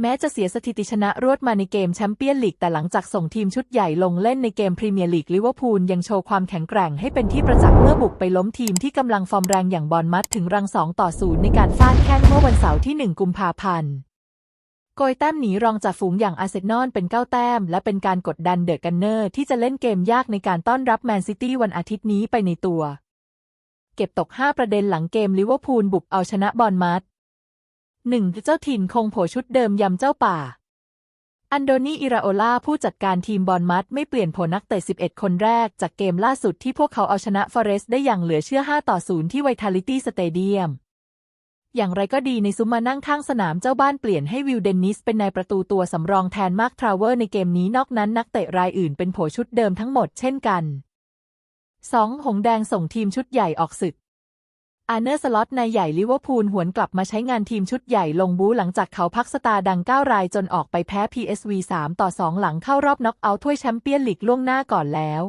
แม้จะเสียสถิติชนะรวดมาในเกมแชมเปี้ยนลีกแต่หลังจากส่งทีมชุดใหญ่ลงเล่นในเกมพรีเมียร์ลีกลิเวอร์พูลยังโชว์ความแข็งแกร่งให้เป็นที่ประจักษ์เมื่อบุกไปล้มทีมที่กำลังฟอร์มแรงอย่างบอลมัดถึงรังสองต่อศูนย์ในการฟาดแข้งเมื่อวันเสาร์ที่ 1 กุมภาพันธ์โกยแต้มหนีรองจากฝูงอย่างอาร์เซนอลเป็นเก้าแต้ม และเป็นการกดดันเดอะกันเนอร์ที่จะเล่นเกมยากในการต้อนรับแมนซิตี้วันอาทิตย์นี้ไปในตัว เก็บตก 5 ประเด็นหลังเกมลิเวอร์พูลบุกเอาชนะบอลมัด 1. เจ้าถิ่นคงโผชุดเดิมยำเจ้าป่า อันโดนีอิราโอลาผู้จัดการทีมบอลมัดไม่เปลี่ยนโผนักเตะ 11 คนแรกจากเกมล่าสุดที่พวกเขาเอาชนะฟอเรสได้อย่างเหลือเชื่อ 5 ต่อ 0 ที่ไวทาลิตี้สเตเดียม อย่างไรก็ดีในซุมมานั่งข้างสนามเจ้าบ้านเปลี่ยนให้วิลเดนนิสเป็นนายประตูตัวสำรองแทนมาร์คทราเวอร์ในเกมนี้นอกนั้นนักเตะรายอื่นเป็นโผชุดเดิมทั้งหมดเช่นกัน 2. หงแดงส่งทีมชุดใหญ่ออกศึก อาเนอร์สล็อตนายใหญ่ลิเวอร์พูลหวนกลับมาใช้งานทีมชุดใหญ่ลงบู๊หลังจากเขาพักสตาร์ดัง 9 รายจนออกไปแพ้ PSV 3 ต่อ 2 หลังเข้ารอบน็อกเอาท์ถ้วยแชมเปี้ยนลีกล่วงหน้าก่อนแล้ว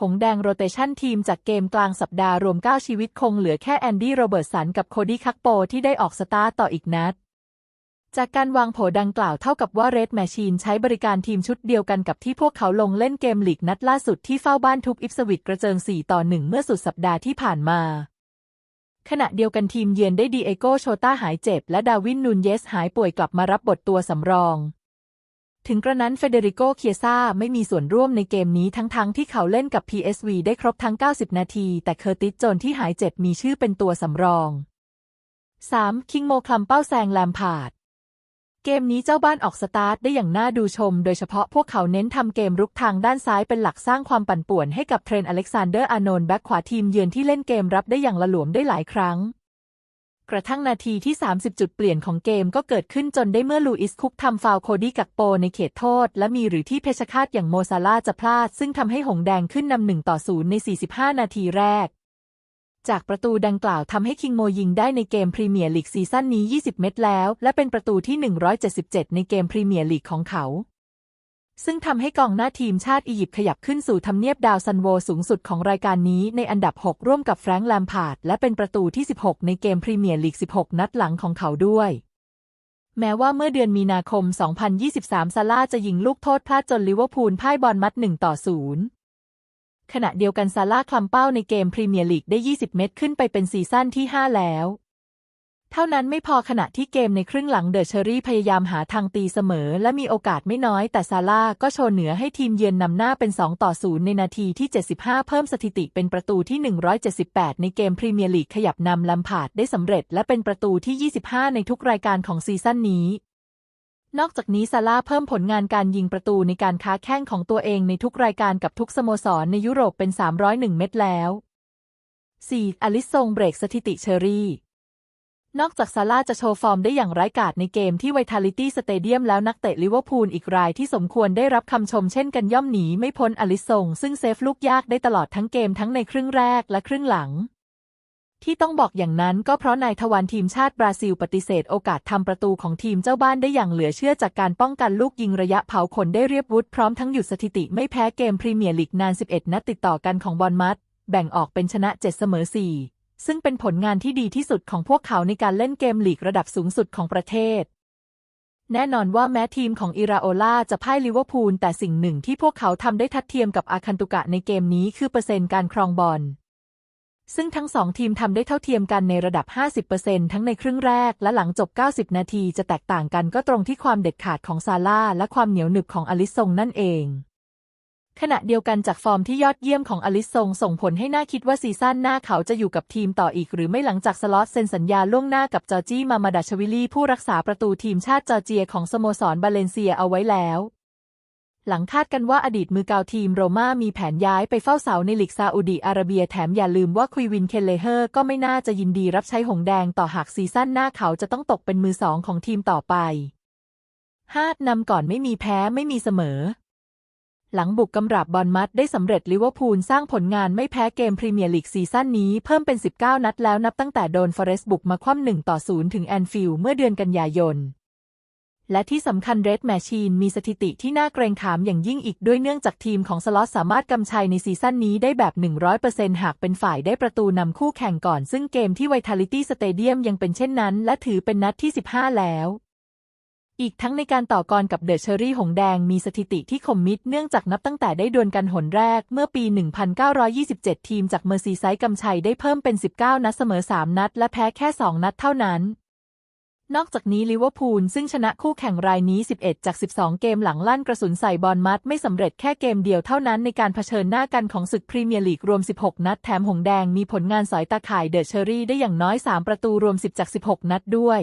หงแดงโรเตชันทีมจากเกมกลางสัปดาห์รวม 9 ชีวิตคงเหลือแค่แอนดี้โรเบิร์ตสันกับโคดี้คักโปที่ได้ออกสตาร์ต่ออีกนัดจากการวางโผดังกล่าวเท่ากับว่าเรดแมชชีนใช้บริการทีมชุดเดียวกันกับที่พวกเขาลงเล่นเกมลีกนัดล่าสุดที่เฝ้าบ้านทุบอิฟสวิตกระเจิง 4 ต่อ 1 เมื่อสุดสัปดาห์ที่ผ่านมา ขณะเดียวกันทีมเยือนได้ดีเอโกโชต้าหายเจ็บ และดาวินนูนเยสหายป่วยกลับมารับบทตัวสำรอง ถึงกระนั้นเฟเดริโกเคียซาไม่มีส่วนร่วมในเกมนี้ทั้งๆทที่เขาเล่นกับ PSV ได้ครบทั้ง 90 นาที แต่เคอร์ติสโจนที่หายเจ็บมีชื่อเป็นตัวสำรอง 3. คิงโมคลัมเป้าแซงแลมพาร์ด เกมนี้เจ้าบ้านออกสตาร์ทได้อย่างน่าดูชม โดยเฉพาะพวกเขาเน้นทำเกมรุกทางด้านซ้ายเป็นหลักสร้างความปั่นป่วนให้กับเทรนอเล็กซานเดอร์อานนท์แบ็คขวาทีมเยือนที่เล่นเกมรับได้อย่างละหลวมได้หลายครั้ง กระทั่งนาทีที่ 30 จุดเปลี่ยนของเกมก็เกิดขึ้นจนได้เมื่อลูอิสคุกทำฟาวโคดี้กักโปในเขตโทษ และมีหรือที่เพชรฆาตอย่างโมซาลาจะพลาด ซึ่งทำให้หงแดงขึ้นนำหนึ่งต่อศูนย์ใน 45 นาทีแรก จากประตูดังกล่าวทำให้คิงโมยิงได้ในเกมพรีเมียร์ลีกซีซั่นนี้ 20 เม็ดแล้ว และเป็นประตูที่ 177 ในเกมพรีเมียร์ลีกของเขา ซึ่งทำให้กองหน้าทีมชาติอียิปต์ขยับขึ้นสู่ทำเนียบดาวซันโวสูงสุดของรายการนี้ในอันดับ 6 ร่วมกับแฟรงค์แลมพาร์ดและเป็นประตูที่ 16 ในเกมพรีเมียร์ลีก 16 นัดหลังของเขาด้วยแม้ว่าเมื่อเดือนมีนาคม 2023 ซาร่าจะยิงลูกโทษพลาดจนลิเวอร์พูลพ่ายบอลมัด1ต่อ0 ขณะเดียวกันซาร่าคลำเป้าในเกมพรีเมียร์ลีกได้ 20 เม็ดขึ้นไปเป็นซีซั่นที่ 5 แล้ว เท่านั้นไม่พอขณะที่เกมในครึ่งหลังเดอะเชอรี่พยายามหาทางตีเสมอ และมีโอกาสไม่น้อยแต่ซาร่าก็โชว์เหนือให้ทีมเยือนนำหน้าเป็น 2 ต่อ 0 ในนาทีที่ 75 เพิ่มสถิติเป็นประตูที่ 178 ในเกมพรีเมียร์ลีกขยับนำลัมพาดได้สำเร็จและเป็นประตูที่ 25 ในทุกรายการของซีซั่นนี้ นอกจากนี้ซาร่าเพิ่มผลงานการยิงประตูในการค้าแข้งของตัวเองในทุกรายการกับทุกสโมสรในยุโรปเป็น 301 เม็ดแล้ว 4. อลิสซงเบรกสถิติเชอรี่ นอกจากซาร่าจะโชว์ฟอร์มได้อย่างไร้กาจในเกมที่ไวทาลิตี้สเตเดียมแล้วนักเตะลิเวอร์พูลอีกรายที่สมควรได้รับคำชมเช่นกันย่อมหนีไม่พ้นอลิสซงซึ่งเซฟลูกยากได้ตลอดทั้งเกมทั้งในครึ่งแรกและครึ่งหลัง ที่ต้องบอกอย่างนั้นก็เพราะนายทวารทีมชาติบราซิลปฏิเสธโอกาสทำประตูของทีมเจ้าบ้านได้อย่างเหลือเชื่อจากการป้องกันลูกยิงระยะเผาขนได้เรียบวุฒพร้อมทั้งหยุดสถิติไม่แพ้เกมพรีเมียร์ลีกนาน 11 นัดติดต่อกันของบอลมัด แบ่งออกเป็นชนะ 7 เสมอ 4 ซึ่งเป็นผลงานที่ดีที่สุดของพวกเขาในการเล่นเกมลีกระดับสูงสุดของประเทศ แน่นอนว่าแม้ทีมของอิราโอลาจะพ่ายลิเวอร์พูลแต่สิ่งหนึ่งที่พวกเขาทำได้ทัดเทียมกับอาคันตุกะในเกมนี้คือเปอร์เซ็นต์การครองบอล ซึ่งทั้งสองทีมทำได้เท่าเทียมกันในระดับ 50%ทั้งในครึ่งแรกและหลังจบ 90 นาทีจะแตกต่างกันก็ตรงที่ความเด็ดขาดของซาร่าและความเหนียวหนึบของอลิซงนั่นเอง ขณะเดียวกันจากฟอร์มที่ยอดเยี่ยมของอลิซงส่งผลให้น่าคิดว่าซีซั่นหน้าเขาจะอยู่กับทีมต่ออีกหรือไม่หลังจากสล็อตเซ็นสัญญาล่วงหน้ากับจอร์จี้มามาดาชวิลลี่ผู้รักษาประตูทีมชาติจอร์เจียของสโมสรบาเลนเซียเอาไว้แล้ว หลังคาดกันว่าอดีตมือกาวทีมโรม่ามีแผนย้ายไปเฝ้าเสาในลีกซาอุดีอาระเบียแถมอย่าลืมว่าควีวินเคนเลเฮอร์ก็ไม่น่าจะยินดีรับใช้หงแดงต่อหากซีซั่นหน้าเขาจะต้องตกเป็นมือสองของทีมต่อไป 5. นำก่อนไม่มีแพ้ไม่มีเสมอ หลังบุกกำราบบอลมัดได้สำเร็จลิเวอร์พูลสร้างผลงานไม่แพ้เกมพรีเมียร์ลีกซีซั่นนี้เพิ่มเป็น 19 นัดแล้วนับตั้งแต่โดนฟอเรสต์บุกมาคว่ำ1ต่อ0ถึงแอนฟิลด์เมื่อเดือนกันยายน และที่สำคัญเรดแมชชีนมีสถิติที่น่าเกรงขามอย่างยิ่งอีกด้วยเนื่องจากทีมของสล็อตสามารถกำชัยในซีซั่นนี้ได้แบบ 100%หากเป็นฝ่ายได้ประตูนำคู่แข่งก่อน ซึ่งเกมที่ไวทาลิตี้สเตเดียมยังเป็นเช่นนั้น และถือเป็นนัดที่ 15 แล้วอีกทั้งในการต่อกรกับเดอะเชอรี่หงแดงมีสถิติที่คมมิดเนื่องจากนับตั้งแต่ได้ดวลกันหนแรกเมื่อปี 1927 ทีมจากเมอร์ซีไซด์กำชัยได้เพิ่มเป็น 19 นัดเสมอ 3 นัด และแพ้แค่ 2 นัดเท่านั้น นอกจากนี้ลิเวอร์พูลซึ่งชนะคู่แข่งรายนี้ 11 จาก 12 เกมหลังลั่นกระสุนใส่บอลมัดไม่สำเร็จแค่เกมเดียวเท่านั้นในการเผชิญหน้ากันของศึกพรีเมียร์ลีกรวม 16 นัดแถมหงแดงมีผลงานสอยตาข่ายเดอะเชอรี่ได้อย่างน้อย 3 ประตูรวม 10 จาก 16 นัดด้วย